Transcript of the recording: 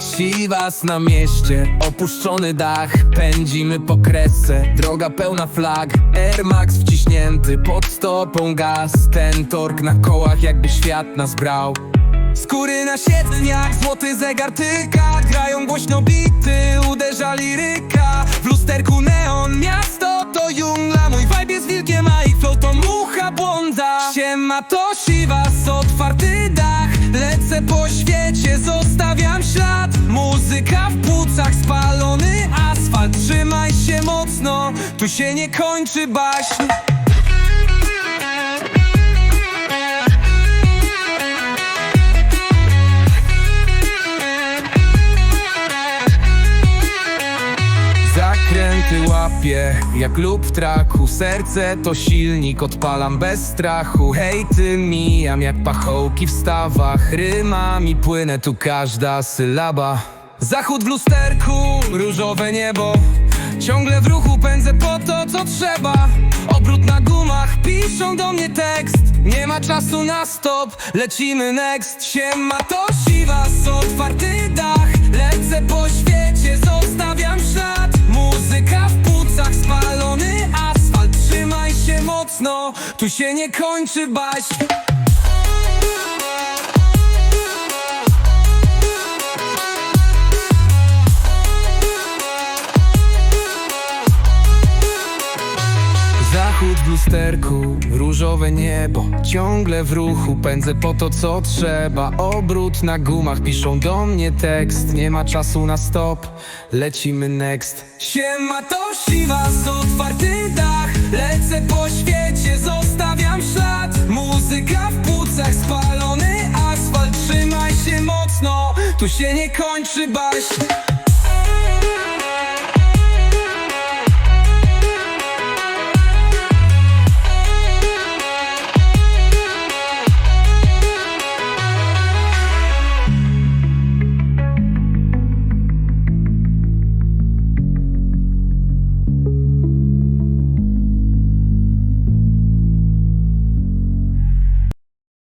Siwas na mieście, opuszczony dach Pędzimy po kresce, droga pełna flag Air Max wciśnięty, pod stopą gaz. Ten tork na kołach jakby świat nas brał. Skóry na siedniach, złoty zegar tyka. Grają głośno bity, uderza liryka Siema to siwas, otwarty dach. Lecę po świecie, zostawiam ślad. Muzyka w płucach, spalony asfalt. Trzymaj się mocno, tu się nie kończy baśń Zakręty łapie jak lub w traku Serce to silnik, odpalam bez strachu. Hejty mijam jak pachołki w stawach Rymami płynę tu każda sylaba. Zachód w lusterku, różowe niebo Ciągle w ruchu pędzę po to, co trzeba. Obrót na gumach, piszą do mnie tekst Nie ma czasu na stop, lecimy next. Siema to siwas, otwarty dach mocno, tu się nie kończy baśń Zachód w lusterku, różowe niebo. Ciągle w ruchu, pędzę po to co trzeba. Obrót na gumach, piszą do mnie tekst. Nie ma czasu na stop, lecimy next. Siema to siwas, otwarty dach Lecę po świecie, zostawiam ślad. Muzyka w płucach, spalony asfalt. Trzymaj się mocno, tu się nie kończy baśń